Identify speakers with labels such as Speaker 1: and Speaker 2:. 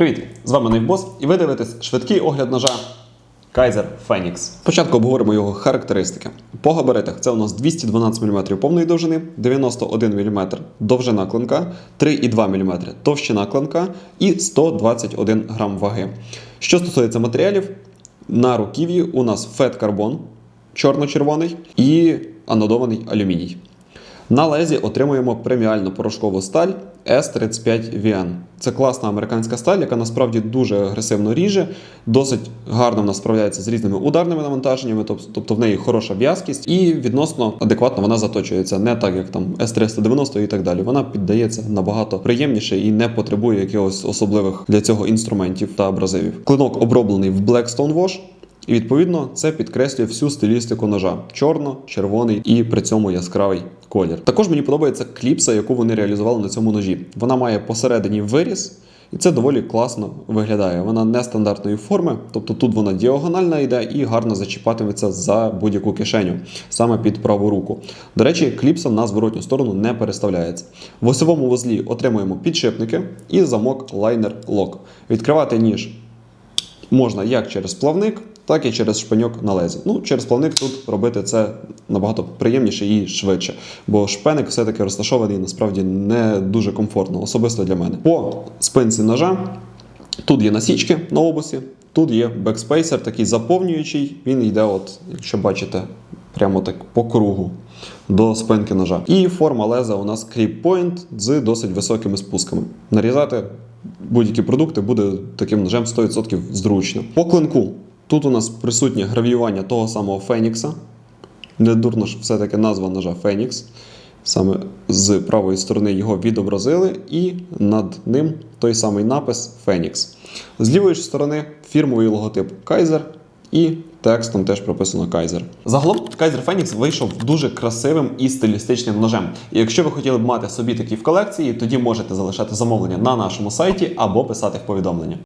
Speaker 1: Привіт! З вами Найвбос, і ви дивитесь швидкий огляд ножа Kaiser Phoenix. Спочатку обговоримо його характеристики. По габаритах це у нас 212 мм повної довжини, 91 мм довжина клинка, 3,2 мм товщина клинка і 121 грам ваги. Що стосується матеріалів, на руків'ї у нас фет карбон чорно-червоний і анодований алюміній. На лезі отримуємо преміальну порошкову сталь S35VN. Це класна американська сталь, яка насправді дуже агресивно ріже, досить гарно вона справляється з різними ударними навантаженнями, тоб- тобто в неї хороша в'язкість і відносно адекватно вона заточується, не так як там S390 і так далі. Вона піддається набагато приємніше і не потребує якихось особливих для цього інструментів та абразивів. Клинок оброблений в Black Stone Wash, і відповідно це підкреслює всю стилістику ножа: чорно, червоний і при цьому яскравий колір. Також мені подобається кліпса, яку вони реалізували на цьому ножі. Вона має посередині виріз. І це доволі класно виглядає. Вона нестандартної форми, тобто тут вона діагональна йде і гарно зачіпатиметься за будь-яку кишеню, саме під праву руку. До речі, кліпса на зворотню сторону не переставляється. В осьовому вузлі отримуємо підшипники і замок лайнер лок. Відкривати ніж можна як через плавник, так і через шпиньок на лезі. Ну, через плавник тут робити це набагато приємніше і швидше, бо шпеник все-таки розташований насправді не дуже комфортно, особисто для мене. По спинці ножа тут є насічки на обусі, тут є бекспейсер, такий заповнюючий. Він йде, от, якщо бачите, прямо так по кругу до спинки ножа. І форма леза у нас кріп point з досить високими спусками. Нарізати будь-які продукти буде таким ножем 100% зручно. По клинку тут у нас присутнє гравіювання того самого Фенікса. Не дурно ж все-таки назва ножа Фенікс. Саме з правої сторони його відобразили, і над ним той самий напис Фенікс. З лівої ж сторони фірмовий логотип Kaiser і текстом теж прописано Kaiser. Загалом Kaiser Phoenix вийшов дуже красивим і стилістичним ножем. І якщо ви хотіли б мати собі такі в колекції, тоді можете залишати замовлення на нашому сайті або писати в повідомлення.